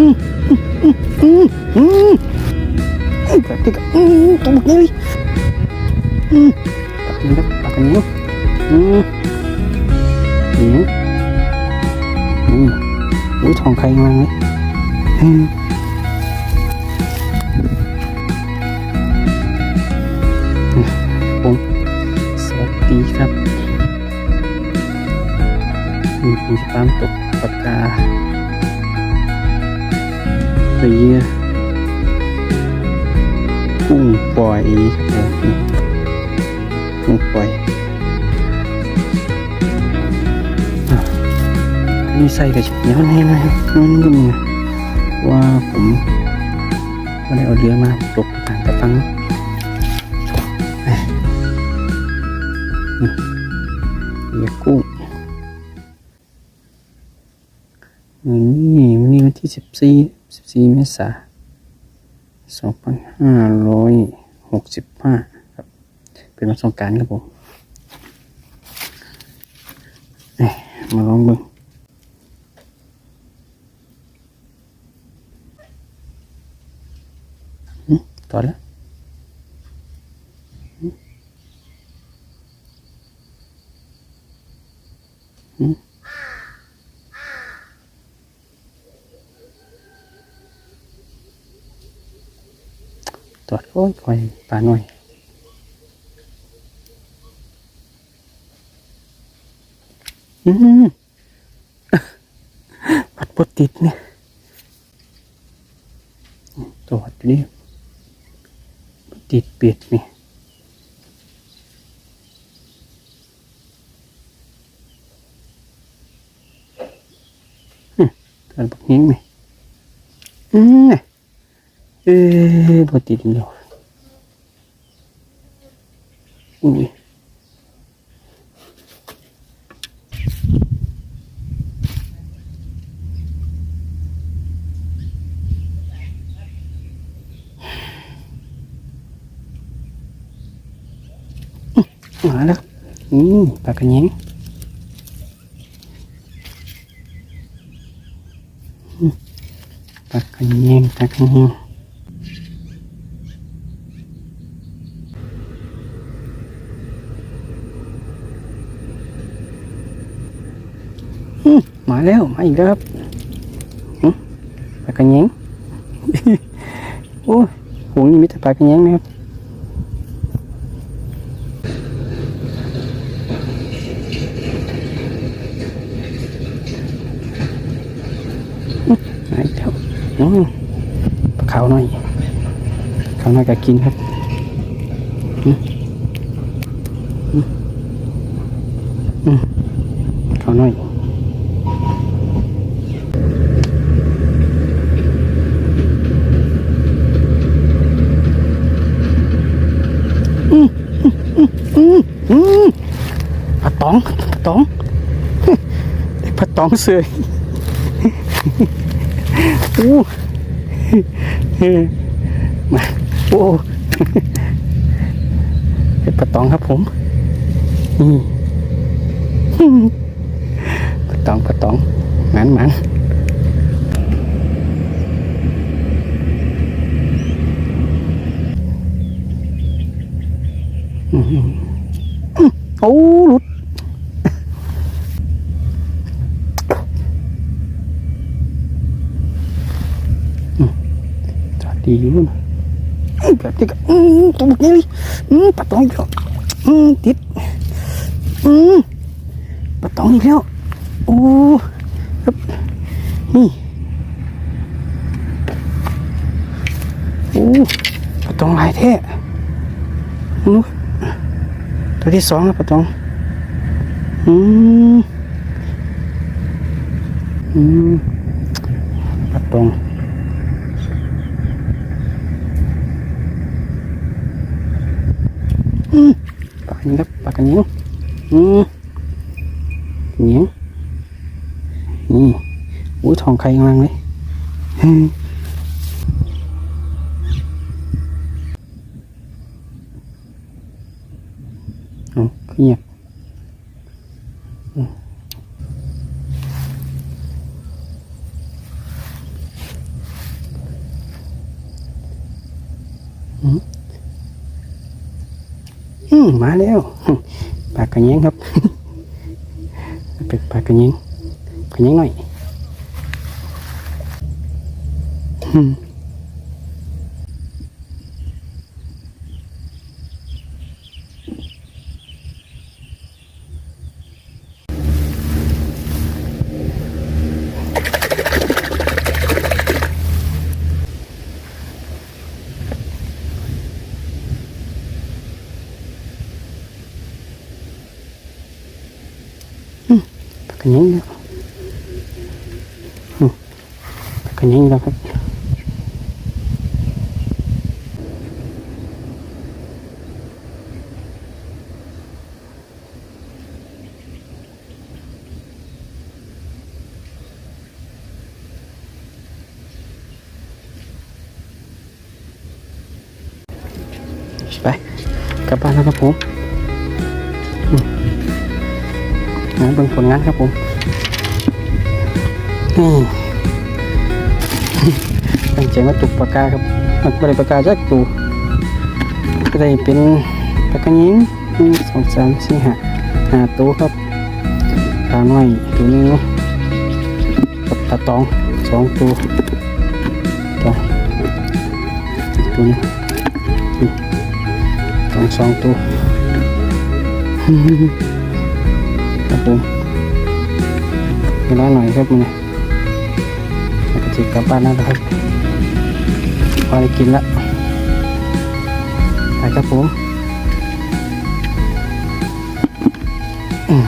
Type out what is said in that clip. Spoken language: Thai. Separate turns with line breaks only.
อืมอืมอืมอืมปลาติกอืมตัวบักใหญ่เลยอืมปลากันนี้ครับปลากันนี้อืมอืมอืมอุ้ยทองไข่กำลังเลยอืมผมสวัสดีครับนี่ผมจะตามตกปากกา เรือกุ้งปล่อยครับผมกุ้งปล่อยนี่ใส่กระชับเนี้ยแน่นะครับมันนุ่มนะว่าผมไม่ได้เอาเรือมาตกต่างกระตังเยนี่เรือกุ้งนนี้วันนี้วันที่สิบสี่ สิบสี่เมษาสองพันห้าร้อยหกสิบห้าครับ เป็นวันสงการครับผมมาลองดูหึต่อแล้วหึหึ ตรวจโอ้ยคอยปลาหน่อยอืมปัดปดติดเนี่ยตรวจดิติดเปียดนี่ตรวจบักหิ้งไหมอืมเนี่ย เอ๊ะพอติดแล้วอุ้ยมาแล้วครับอืมปลากระเยงอืมปลากระเยงปลากระเย มมาแล้วมาอีกแล้วครับมปลากระเยงโอ้ยโหนี่มีแต่ปลากระเยงนะครับอืมมาอีกแล้วอืมปลาขาวหน่อยขาวหน่อยก็กินครับอืมอืมอืมขาวหน่อย อืมปลาต องตองไอ้พระตองเสยโอ้มาโอ้ไอ้ปลาตองครับผมอืมปลาตองปลาตองหมันหมันโอ้หลุด ปีอยู่นะอื้อแบบนี้ก็อืมตัวบักนี้เลยอืมปลาตองอีกแล้วอืมติดอืมปลาตองอีกแล้วโอ้ครับนี่โอ้ปลาตองหลายแท้นู้ตัวที่สองครับปลาตองอืมอืมปลาตอง ปลาอย่งครับปลากระเนี้ยงอืมเนียงนี่อุ้ทองไข่กำลังเลยเอาอนเงียบอืม อืมอืมมาแล้วปลากระเยงครับเป็นปลากระเยงกระเยงหน่อย อืมปลากระ งานเป็นผลงานครับผมนี่ตั้งใจมาตุกปากกาครับมันบริปากกาจากตูก็ได้เป็นปากกายิงหนึ่งสองสามสี่ห้าห้าตัวครับปลาน้อยตัวนึงกับปลาตองสองตัวตัวตัวนี้สองสองตัว ครับผมเวลาหน่อยครับมันแล้วก็จะกลับบ้านแล้วนะครับพอได้กินแล้วไปครับผมอืม